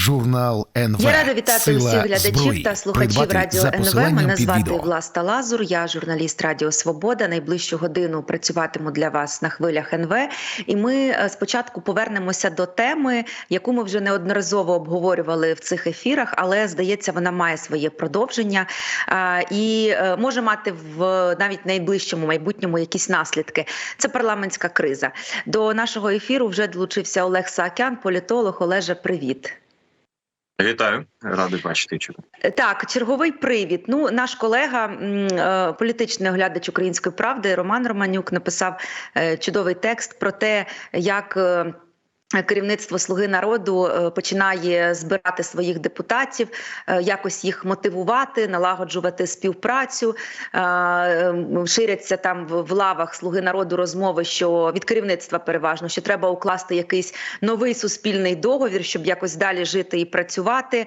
Журнал НВ. Я рада вітати Сила усіх глядачів зброї. та слухачів Придбати радіо НВ. Мене звати. Власта Лазур. Я журналіст Радіо Свобода. Найближчу годину працюватиму для вас на хвилях НВ. І ми е, спочатку повернемося до теми, яку ми вже неодноразово обговорювали в цих ефірах, але здається, вона має своє продовження і е, може мати в навіть найближчому майбутньому якісь наслідки. Це парламентська криза. До нашого ефіру вже долучився Олег Саакян, політолог. Олеже, привіт. Вітаю, радий бачити чути. Так, черговий привід. Ну, наш колега, е, політичний оглядач української правди, Роман Романюк, написав е, чудовий текст про те, як. Керівництво Слуги народу е, починає збирати своїх депутатів, е, якось їх мотивувати, налагоджувати співпрацю. Е, Ширяться там в лавах Слуги народу розмови, що від керівництва переважно що треба укласти якийсь новий суспільний договір, щоб якось далі жити і працювати.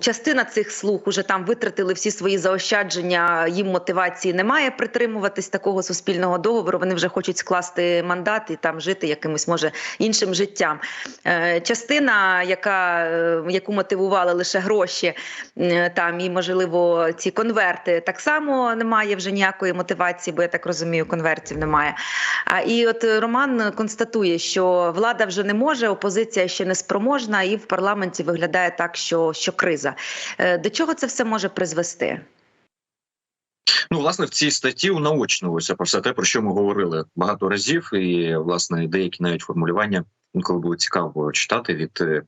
Частина цих слуг уже там витратили всі свої заощадження. Їм мотивації немає притримуватись такого суспільного договору. Вони вже хочуть скласти мандат і там жити якимось може іншим життям. Е, Частина, яка е, яку мотивували лише гроші, е, там і можливо ці конверти, так само немає вже ніякої мотивації, бо я так розумію, конвертів немає. А і от Роман констатує, що влада вже не може, опозиція ще не спроможна, і в парламенті виглядає так, що, що криза. До чого це все може призвести? Ну, власне, в цій статті унаочнилося про все те, про що ми говорили багато разів, і власне деякі навіть формулювання інколи було цікаво читати від е,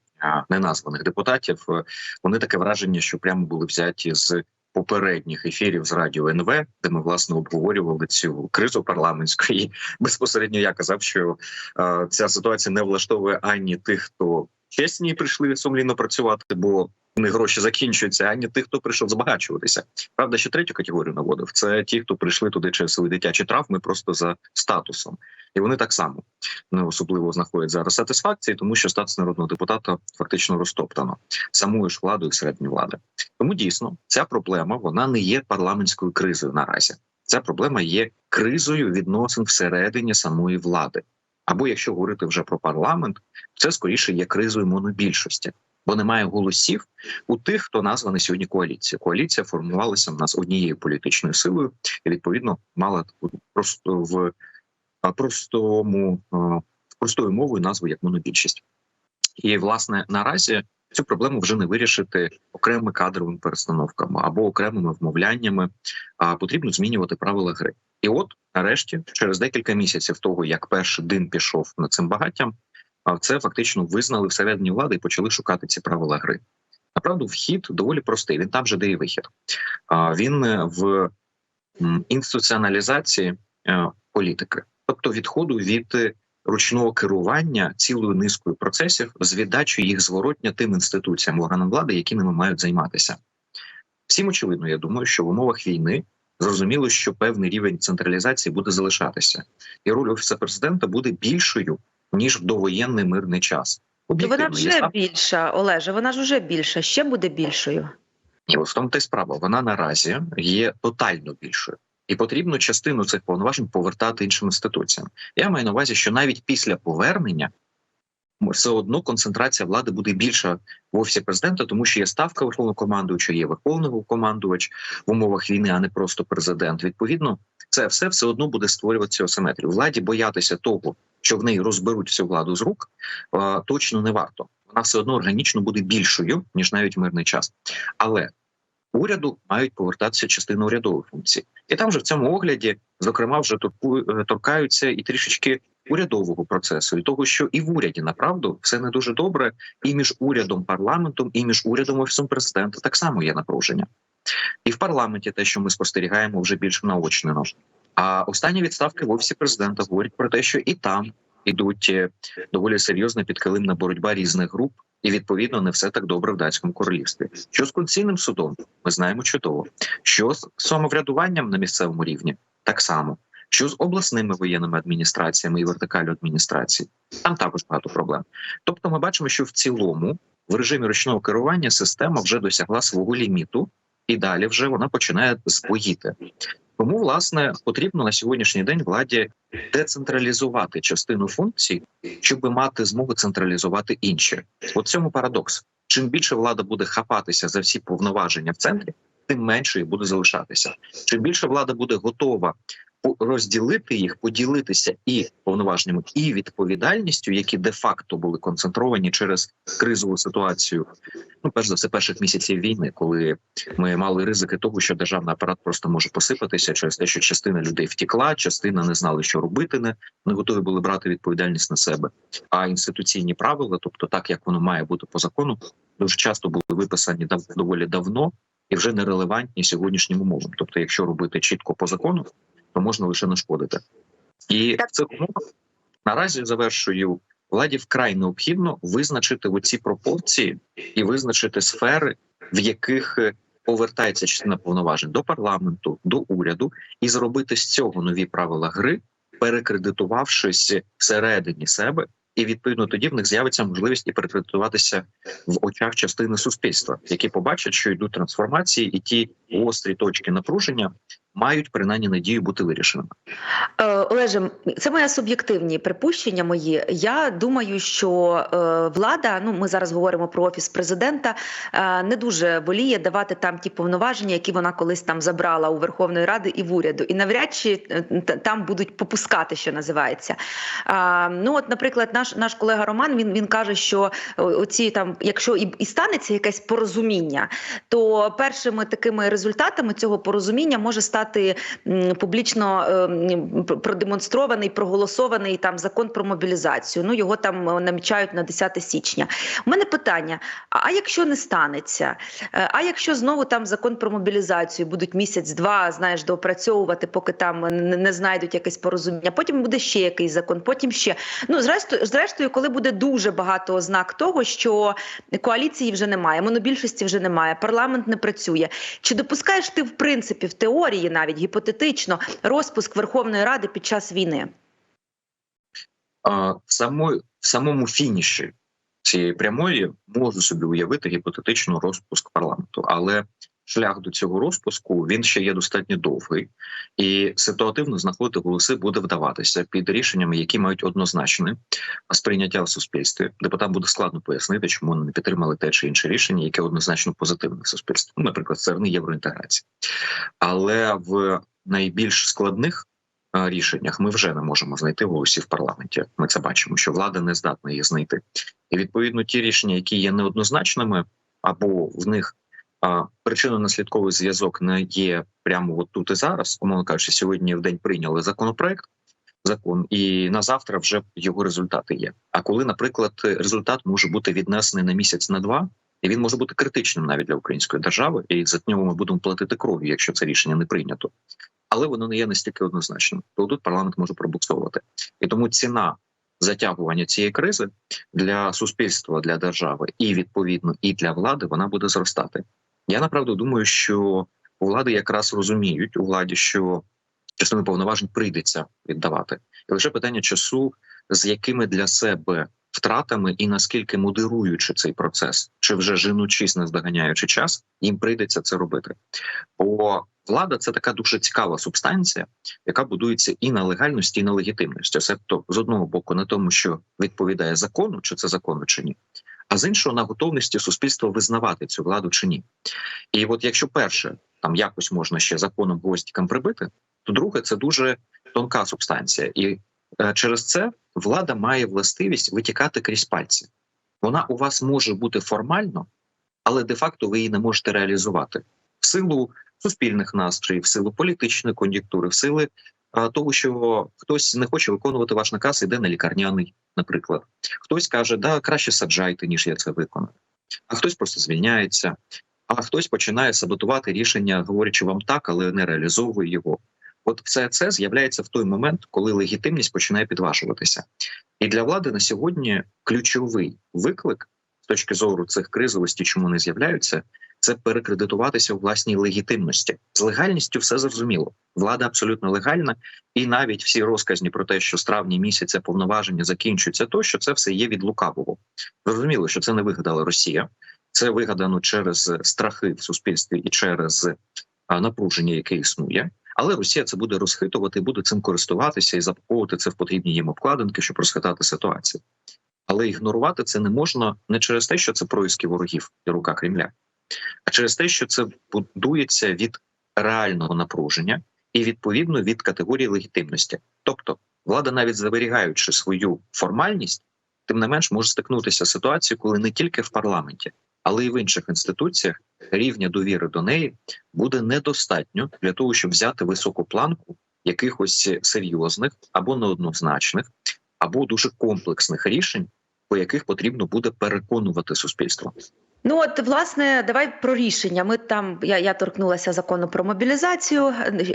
неназваних депутатів. Е, Вони таке враження, що прямо були взяті з попередніх ефірів з радіо НВ, де ми власне обговорювали цю кризу парламентську. І безпосередньо я казав, що е, ця ситуація не влаштовує ані тих, хто чесні прийшли сумлінно працювати, бо них гроші закінчуються, ані тих, хто прийшов збагачуватися. Правда, ще третю категорію наводив. Це ті, хто прийшли туди через свої дитячі травми, просто за статусом, і вони так само не особливо знаходять зараз сатисфакції, тому що статус народного депутата фактично розтоптано самою ж владою середньої влади. Тому дійсно ця проблема вона не є парламентською кризою наразі. Ця проблема є кризою відносин всередині самої влади. Або якщо говорити вже про парламент, це скоріше є кризою монобільшості, бо немає голосів у тих, хто названий сьогодні коаліцією. Коаліція формувалася в нас однією політичною силою, і відповідно мала просто в простому простою мовою назву як монобільшість. І власне наразі цю проблему вже не вирішити окремими кадровими перестановками або окремими вмовляннями. А потрібно змінювати правила гри. І от нарешті, через декілька місяців того, як перший дим пішов над цим багаттям, це фактично визнали всередині влади і почали шукати ці правила гри. Направду, вхід доволі простий. Він там же де і вихід. Він е, в інституціоналізації е, політики, тобто відходу від е, ручного керування цілою низкою процесів з віддачею їх зворотня тим інституціям органам влади, які ними мають займатися. Всім очевидно, я думаю, що в умовах війни зрозуміло, що певний рівень централізації буде залишатися, і роль офісу президента буде більшою ніж в довоєнний мирний час. Вона є вже став- більша, Олеже. Вона ж вже більша, ще буде більшою. Ні, в тому та й справа. Вона наразі є тотально більшою, і потрібно частину цих повноважень повертати іншим інституціям. Я маю на увазі, що навіть після повернення все одно концентрація влади буде більша в офісі президента, тому що є ставка верховного командувача, є верховний командувач в умовах війни, а не просто президент. Відповідно, це все все одно буде створювати цю асиметрію. Владі боятися того, що в неї розберуть всю владу з рук, е, точно не варто. Вона все одно органічно буде більшою ніж навіть мирний час, але уряду мають повертатися частина урядових функцій, і там же в цьому огляді, зокрема, вже е, торкаються і трішечки урядового процесу, і того, що і в уряді направду все не дуже добре, і між урядом, парламентом, і між урядом офісом президента так само є напруження. І в парламенті те, що ми спостерігаємо, вже більш наочнено. А останні відставки в офісі президента говорять про те, що і там ідуть е, доволі серйозна підкилимна боротьба різних груп, і відповідно не все так добре в датському королівстві. Що з конституційним судом ми знаємо чудово. Що з самоврядуванням на місцевому рівні так само. Що з обласними воєнними адміністраціями і вертикалю адміністрації, там також багато проблем. Тобто, ми бачимо, що в цілому в режимі ручного керування система вже досягла свого ліміту, і далі вже вона починає збоїти. Тому, власне, потрібно на сьогоднішній день владі децентралізувати частину функцій, щоб мати змогу централізувати інші. От цьому парадокс. Чим більше влада буде хапатися за всі повноваження в центрі, тим менше їх буде залишатися. Чим більше влада буде готова розділити їх, поділитися і повноваженнями, і відповідальністю, які де-факто були концентровані через кризову ситуацію. Ну, перш за все, перших місяців війни, коли ми мали ризики того, що державний апарат просто може посипатися через те, що частина людей втікла, частина не знали, що робити, не, не готові були брати відповідальність на себе. А інституційні правила, тобто так як воно має бути по закону, дуже часто були виписані дав доволі давно і вже нерелевантні сьогоднішнім умовам. Тобто, якщо робити чітко по закону, то можна лише нашкодити. І в цих умовах наразі завершую владі вкрай необхідно визначити оці пропорції і визначити сфери, в яких е, повертається частина повноважень до парламенту, до уряду, і зробити з цього нові правила гри, перекредитувавшись всередині себе. І відповідно тоді в них з'явиться можливість і перекредитуватися в очах частини суспільства, які побачать, що йдуть трансформації, і ті гострі точки напруження мають принаймні надію бути вирішеними. Е, Олеже, це моє суб'єктивні припущення. Мої я думаю, що е, влада, ну ми зараз говоримо про офіс президента, е, не дуже воліє давати там ті повноваження, які вона колись там забрала у Верховної Ради і в уряду, і навряд чи там будуть попускати, що називається. Ну от, наприклад, наш наш колега Роман він він каже, що оці там, якщо і, і станеться якесь порозуміння, то першими такими результатами цього порозуміння може стати м, публічно ем, продемонстрований, проголосований там закон про мобілізацію. Ну його там е, намічають на 10 січня. У мене питання: а якщо не станеться? Е, А якщо знову там закон про мобілізацію будуть місяць-два, знаєш, доопрацьовувати, поки там не знайдуть якесь порозуміння. Потім буде ще якийсь закон, потім ще. Ну зрештою, зрештою, коли буде дуже багато ознак того, що коаліції вже немає, монобільшості вже немає, парламент не працює. Чи допускаєш ти в принципі в теорії, навіть гіпотетично, розпуск Верховної Ради під час війни? В само, в самому фініші цієї прямої можу собі уявити гіпотетичний розпуск парламенту, але шлях до цього розпуску він ще є достатньо довгий, і ситуативно знаходити голоси буде вдаватися під рішеннями, які мають однозначне сприйняття в суспільстві. Депутатам буде складно пояснити, чому вони не підтримали те чи інше рішення, яке однозначно позитивне в суспільстві. Ну, наприклад, сторони євроінтеграції, але в найбільш складних е, рішеннях ми вже не можемо знайти голосів в парламенті. Ми це бачимо, що влада не здатна їх знайти. І відповідно ті рішення, які є неоднозначними, або в них причинно-наслідковий зв'язок не є прямо от тут і зараз. Умовно кажучи, сьогодні в день прийняли законопроект. Закон і на завтра вже його результати є. А коли, наприклад, результат може бути віднесений на місяць на два, і він може бути критичним навіть для української держави, і за нього ми будемо платити кров'ю, якщо це рішення не прийнято. Але воно не є настільки однозначним. То тут парламент може пробуксовувати, і тому ціна затягування цієї кризи для суспільства, для держави і відповідно і для влади вона буде зростати. Я направду думаю, що влади якраз розуміють у владі, що частину повноважень прийдеться віддавати, і лише питання часу, з якими для себе втратами і наскільки модеруючи цей процес, чи вже женучись, не здоганяючи час, їм прийдеться це робити. Бо влада це така дуже цікава субстанція, яка будується і на легальності, і на легітимності. Себто, з одного боку, на тому, що відповідає закону, чи це законно чи ні, а з іншого на готовності суспільства визнавати цю владу чи ні. І от якщо перше там якось можна ще законом гвоздикам прибити, то друге це дуже тонка субстанція, і е, через це влада має властивість витікати крізь пальці. Вона у вас може бути формально, але де-факто ви її не можете реалізувати в силу суспільних настроїв, в силу політичної кон'юнктури, в сили а, того, що хтось не хоче виконувати ваш наказ, іде на лікарняний, наприклад. Хтось каже, да краще саджайте, ніж я це виконую. А хтось просто звільняється, а хтось починає саботувати рішення, говорячи вам так, але не реалізовує його. От все це з'являється в той момент, коли легітимність починає підважуватися. І для влади на сьогодні ключовий виклик з точки зору цих кризовості, чому не з'являються, це перекредитуватися у власній легітимності. З легальністю все зрозуміло. Влада абсолютно легальна, і навіть всі розказні про те, що з травня місяця повноваження закінчуються, то що це все є від лукавого. Зрозуміло, що це не вигадала Росія, це вигадано через страхи в суспільстві і через напруження, яке існує. Але Росія це буде розхитувати, буде цим користуватися і запаковувати це в потрібні їм обкладинки, щоб розхитати ситуацію. Але ігнорувати це не можна не через те, що це происки ворогів і рука Кремля, а через те, що це будується від реального напруження і відповідно від категорії легітимності. Тобто, влада, навіть зберігаючи свою формальність, тим не менш може стикнутися з ситуацією, коли не тільки в парламенті, але й в інших інституціях рівня довіри до неї буде недостатньо для того, щоб взяти високу планку якихось серйозних або неоднозначних, або дуже комплексних рішень, по яких потрібно буде переконувати суспільство. Ну от власне, давай про рішення. Ми там я, я торкнулася закону про мобілізацію.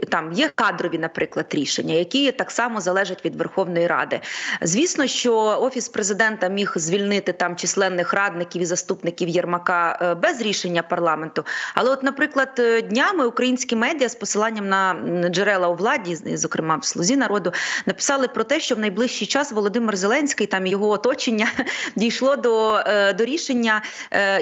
Там є кадрові, наприклад, рішення, які так само залежать від Верховної Ради. Звісно, що офіс президента міг звільнити там численних радників і заступників Єрмака е, без рішення парламенту. Але, от, наприклад, е, днями українські медіа з посиланням на джерела у владі, зокрема в слузі народу, написали про те, що в найближчий час Володимир Зеленський там його оточення дійшло до, е, до рішення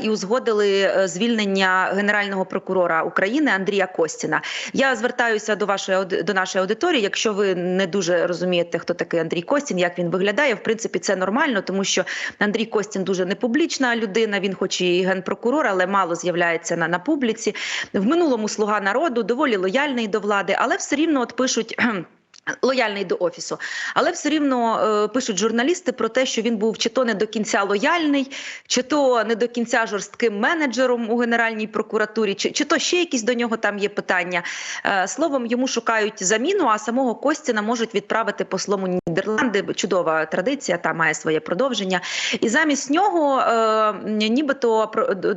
і узгодили звільнення генерального прокурора України Андрія Костіна. Я звертаюся до вашої до нашої аудиторії. Якщо ви не дуже розумієте, хто такий Андрій Костін, як він виглядає, в принципі, це нормально, тому що Андрій Костін дуже непублічна людина. Він, хоч і генпрокурор, але мало з'являється на, на публіці. В минулому слуга народу доволі лояльний до влади, але все рівно от пишуть. Лояльний до офісу, але все рівно е, пишуть журналісти про те, що він був чи то не до кінця лояльний, чи то не до кінця жорстким менеджером у генеральній прокуратурі, чи чи то ще якісь до нього там є питання. Е, словом, йому шукають заміну, а самого Костіна можуть відправити послом у Нідерланди. Чудова традиція, та має своє продовження. І замість нього е, нібито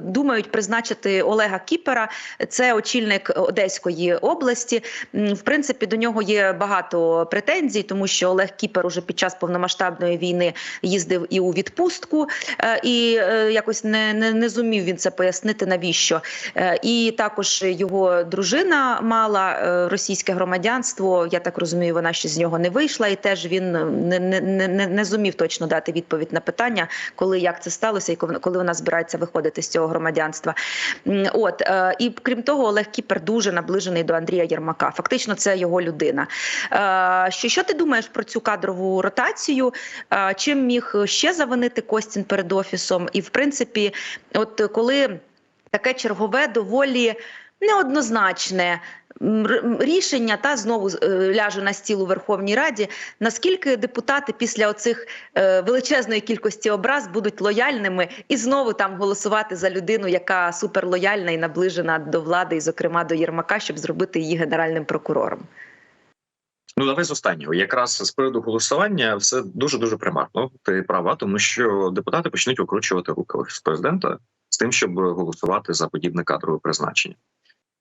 думають призначити Олега Кіпера. Це очільник Одеської області. В принципі, до нього є багато претензій, тому що Олег Кіпер уже під час повномасштабної війни їздив і у відпустку, і якось не не, не зумів він це пояснити, навіщо. І також його дружина мала російське громадянство. Я так розумію, вона ще з нього не вийшла, і теж він не не, не, не зумів точно дати відповідь на питання, коли як це сталося, і коли вона збирається виходити з цього громадянства. От і крім того, Олег Кіпер дуже наближений до Андрія Єрмака. Фактично, це його людина. Що що ти думаєш про цю кадрову ротацію? Чим міг ще завинити Костін перед офісом? І в принципі, от коли таке чергове доволі неоднозначне. Рішення та знову ляже на стіл у Верховній Раді. Наскільки депутати після оцих е, величезної кількості образ будуть лояльними і знову там голосувати за людину, яка суперлояльна і наближена до влади, і зокрема до Єрмака, щоб зробити її генеральним прокурором? Ну, давай з останнього. Якраз з приводу голосування все дуже дуже примарно. Ти права, тому що депутати почнуть викручувати руки з президента з тим, щоб голосувати за подібне кадрове призначення.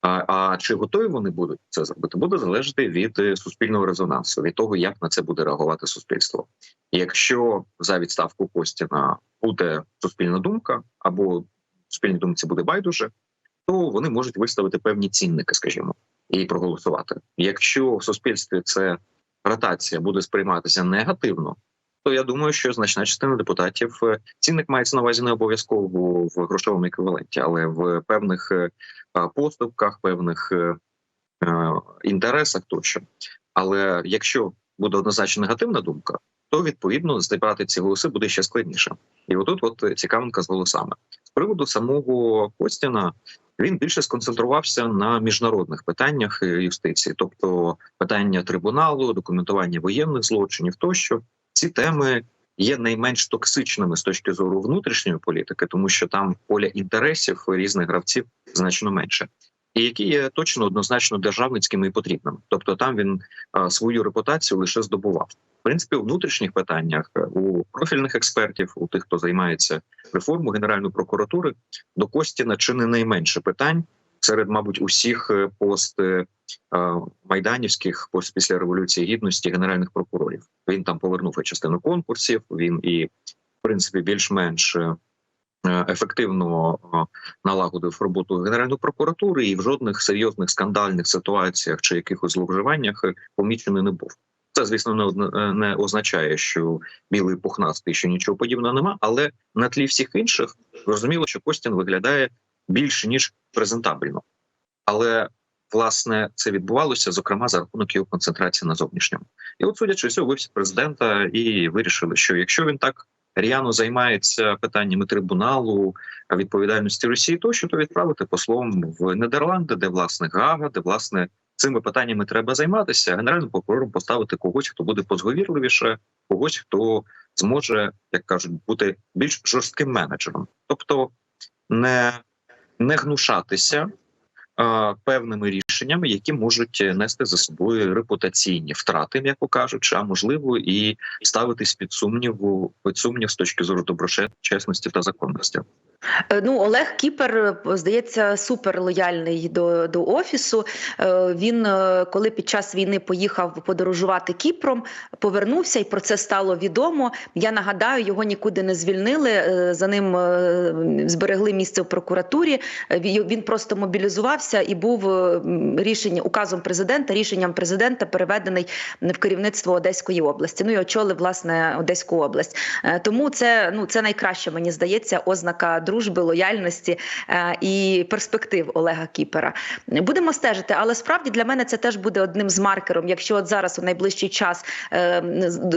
А а чи готові вони будуть це зробити? Буде залежати від суспільного резонансу, від того, як на це буде реагувати суспільство. Якщо за відставку Костіна буде суспільна думка, або суспільній думці буде байдуже, то вони можуть виставити певні цінники, скажімо і проголосувати. Якщо в суспільстві це ротація буде сприйматися негативно, то я думаю, що значна частина депутатів цінник мається на увазі не обов'язково в грошовому еквіваленті, але в певних поступках, певних інтересах тощо. Але якщо буде однозначно негативна думка, то відповідно збирати ці голоси буде ще складніше. І отут, от цікавинка з голосами з приводу самого Костіна. Він більше сконцентрувався на міжнародних питаннях юстиції, тобто питання трибуналу, документування воєнних злочинів, тощо ці теми є найменш токсичними з точки зору внутрішньої політики, тому що там поля інтересів різних гравців значно менше, і які є точно однозначно державницькими і потрібними. Тобто, там він свою репутацію лише здобував. В принципі, у внутрішніх питаннях у профільних експертів, у тих, хто займається реформою Генеральної прокуратури, до Костіна чи не найменше питань серед, мабуть, усіх пост майданівських пост після революції гідності генеральних прокурорів. Він там повернув частину конкурсів. Він і в принципі більш-менш ефективно налагодив роботу Генеральної прокуратури, і в жодних серйозних скандальних ситуаціях чи якихось зловживаннях помічений не був. Це, звісно, не означає, що білий пухнастий, що нічого подібного нема, але на тлі всіх інших зрозуміло, що Костін виглядає більше ніж презентабельно. Але власне це відбувалося, зокрема за рахунок його концентрації на зовнішньому. І от, судячи з офіс президента і вирішили, що якщо він так р'яно займається питаннями трибуналу відповідальності Росії, то що то відправити послом в Нідерланди, де власне Гага, де власне цими питаннями треба займатися. Генеральним прокурором поставити когось, хто буде позговірливіше, когось, хто зможе, як кажуть, бути більш жорстким менеджером, тобто не, не гнушатися е, певними рішеннями, які можуть нести за собою репутаційні втрати, м'яко кажучи, а можливо і ставитись під сумніву під сумнів з точки зору доброчесності та законності. Е, Ну, Олег Кіпер е, здається супер лояльний до, до офісу. Е, Він, е, коли під час війни поїхав подорожувати Кіпром, повернувся, і про це стало відомо. Я нагадаю, його нікуди не звільнили. е, За ним е, зберегли місце в прокуратурі. Е, Він просто мобілізувався і був е, рішення указом президента, рішенням президента переведений в керівництво Одеської області. Ну і очолив власне Одеську область. Е, Тому це ну це найкраще, мені здається, ознака дружби, лояльності е, і перспектив Олега Кіпера. Будемо стежити, але справді для мене це теж буде одним з маркером. Якщо от зараз у найближчий час е,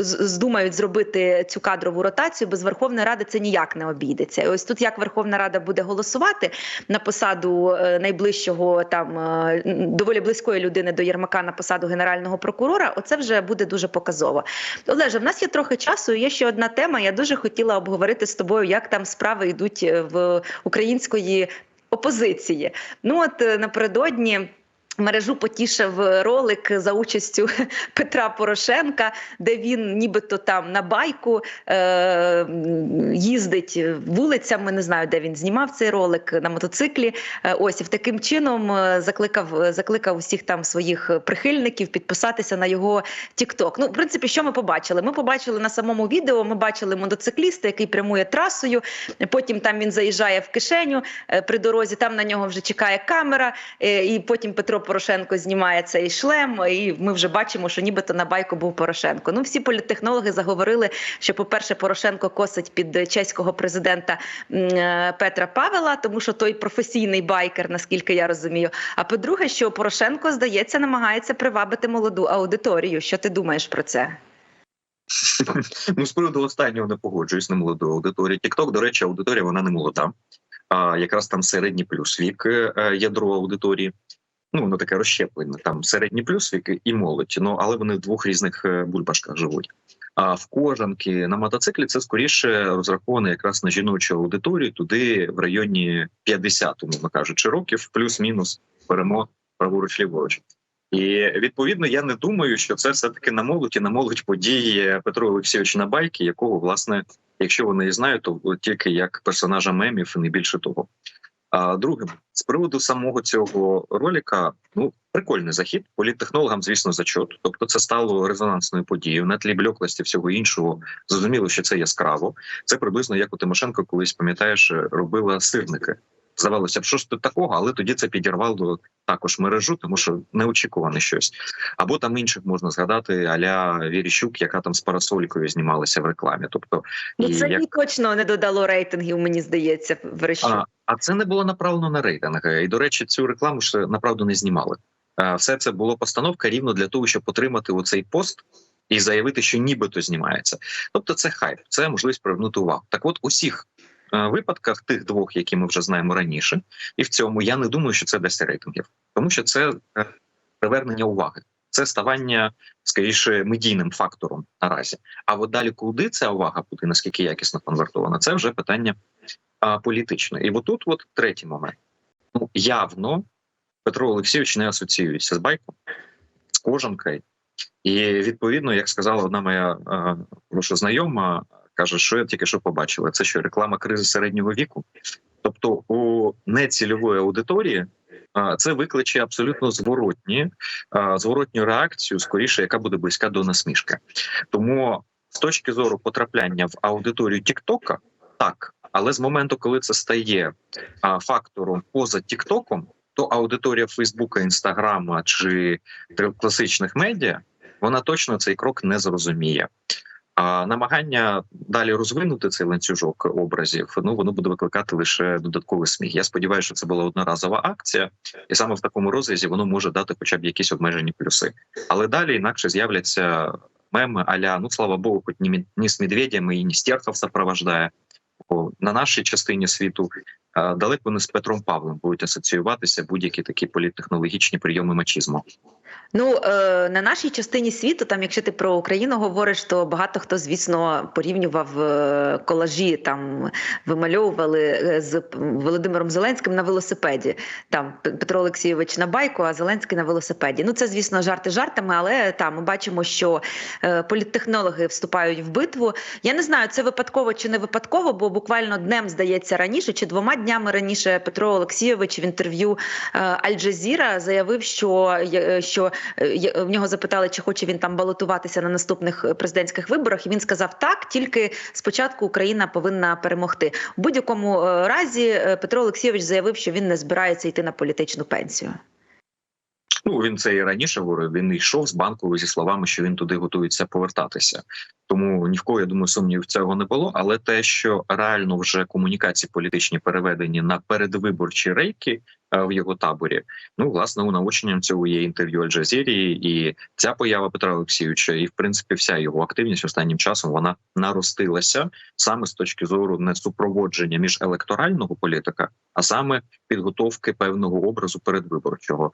здумають зробити цю кадрову ротацію, без Верховної Ради це ніяк не обійдеться. Ось тут як Верховна Рада буде голосувати на посаду найближчого там доволі близької людини до Єрмака на посаду генерального прокурора, оце вже буде дуже показово. Олеже, в нас є трохи часу. Є ще одна тема. Я дуже хотіла обговорити з тобою, як там справи йдуть е, в української опозиції. Ну от е, напередодні. Мережу потішив ролик за участю Петра Порошенка, де він нібито там на байку е- їздить вулицями. Не знаю, де він знімав цей ролик на мотоциклі. Е, ось і таким чином е, закликав закликав усіх там своїх прихильників підписатися на його TikTok. Ну, в принципі, що ми побачили? Ми побачили на самому відео. Ми бачили мотоцикліста, який прямує трасою. Потім там він заїжджає в кишеню е, при дорозі. Там на нього вже чекає камера, і потім Петро Порошенко знімає цей шлем. І ми вже бачимо, що нібито на байку був Порошенко. Ну, всі політтехнологи заговорили, що, по-перше, Порошенко косить під чеського президента е, Петра Павела, тому що той професійний байкер, наскільки я розумію. А по-друге, що Порошенко здається намагається привабити молоду аудиторію. Що ти думаєш про це? Ну, з приводу останнього не погоджуюсь на молоду аудиторію. Тікток, до речі, аудиторія вона не молода. А якраз там середній плюс вік е, ядро аудиторії. Ну, воно таке розщеплене. Там середній плюс і молодь. Ну але вони в двох різних е, бульбашках живуть. А в кожанки на мотоциклі це скоріше розраховано якраз на жіночу аудиторію, туди в районі 50, умовно кажучи, років, плюс-мінус беремо праворуч ліворуч. І відповідно я не думаю, що це все таки на молодь і на молодь події Петро Олексійович Набайки, якого власне, якщо вони і знають, то тільки як персонажа мемів, і не більше того. А другим з приводу самого цього роліка, ну прикольний захід. Політтехнологам, звісно, зачот. Тобто, це стало резонансною подією на тлі блеклості всього іншого. Зрозуміло, що це яскраво. Це приблизно як у Тимошенко, колись пам'ятаєш, робила сирники. Здавалося б, що ж тут такого, але тоді це підірвало також мережу, тому що неочікуване щось. Або там інших можна згадати Аля Віріщук, яка там з парасолькою знімалася в рекламі. Тобто, Ну це як- точно не додало рейтингів, мені здається, Верещук. а, а це не було направлено на рейтинг. І до речі, цю рекламу ж направду не знімали. Все це було постановка рівно для того, щоб отримати оцей пост і заявити, що нібито знімається. Тобто, це хайп, це можливість привернути увагу. Так, от усіх випадках, тих двох, які ми вже знаємо раніше, і в цьому я не думаю, що це дасть рейтингів, тому що це е, привернення уваги. Це ставання скоріше медійним фактором наразі. А от далі, куди ця увага буде, наскільки якісно конвертована, це вже питання а, політичне. І отут, от третій момент. Ну явно Петро Олексійович не асоціюється з байком, з кожанкою. І відповідно, як сказала одна моя а, знайома, каже, що я тільки що побачила. Це що реклама кризи середнього віку. Тобто, у нецільової аудиторії це викличе абсолютно зворотні, зворотню реакцію, скоріше, яка буде близька до насмішки. Тому з точки зору потрапляння в аудиторію Тіктока, так, але з моменту, коли це стає фактором поза Тіктоком, то аудиторія Фейсбука, Інстаграма чи класичних медіа вона точно цей крок не зрозуміє. А намагання далі розвинути цей ланцюжок образів, ну воно буде викликати лише додатковий сміх. Я сподіваюся, що це була одноразова акція, і саме в такому розрізі воно може дати хоча б якісь обмежені плюси. Але далі інакше з'являться меми аля ну слава Богу, хоч ні, ні з медведями і ні Стерхов сопровождає. На нашій частині світу далеко не з Петром Павлом будуть асоціюватися будь-які такі політтехнологічні прийоми мачізму. Ну е, на нашій частині світу, там, якщо ти про Україну говориш, то багато хто, звісно, порівнював е, колажі, там вимальовували е, з Володимиром Зеленським на велосипеді. Там Петро Олексійович на байку, а Зеленський на велосипеді. Ну це, звісно, жарти жартами, але там ми бачимо, що політтехнологи вступають в битву. Я не знаю, це випадково чи не випадково, бо буквально днем здається раніше, чи двома днями раніше Петро Олексійович в інтерв'ю е, Аль-Джазіра заявив, що, е, що е, в нього запитали, чи хоче він там балотуватися на наступних президентських виборах. І він сказав так, тільки спочатку Україна повинна перемогти. В будь-якому разі Петро Олексійович заявив, що він не збирається йти на політичну пенсію. Ну він це і раніше говорив. Він йшов з банку зі словами, що він туди готується повертатися. Тому ні в кого я думаю, сумнівів цього не було. Але те, що реально вже комунікації політичні переведені на передвиборчі рейки е, в його таборі, ну власне унаоченням цього є інтерв'ю Аль-Джазірі, і ця поява Петра Олексійовича, і в принципі вся його активність останнім часом вона наростилася саме з точки зору не супроводження між електорального політика, а саме підготовки певного образу передвиборчого.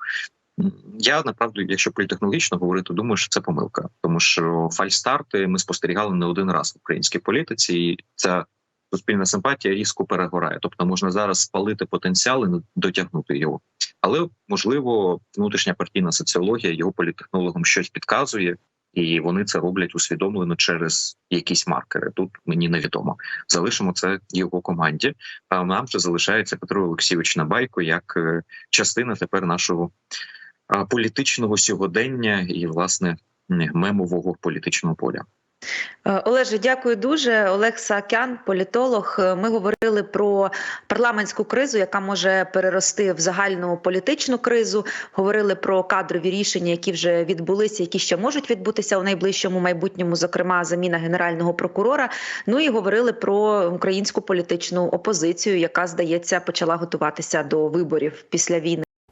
Я направду, якщо політехнологічно говорити, думаю, що це помилка, тому що фальстарти ми спостерігали не один раз в українській політиці, і ця суспільна симпатія різко перегорає. Тобто можна зараз спалити потенціал і не дотягнути його. Але можливо, внутрішня партійна соціологія його політехнологам щось підказує, і вони це роблять усвідомлено через якісь маркери. Тут мені невідомо. Залишимо це його команді. А нам же залишається Петро Олексійович Набайко як е, частина тепер нашого політичного сьогодення і власне мемового політичного поля. Е, Олеже, дякую дуже. Олег Саакян, політолог. Е, Ми говорили про парламентську кризу, яка може перерости в загальну політичну кризу. Говорили про кадрові рішення, які вже відбулися, які ще можуть відбутися у найближчому майбутньому, зокрема заміна генерального прокурора. Ну і говорили про українську політичну опозицію, яка здається почала готуватися до виборів після війни.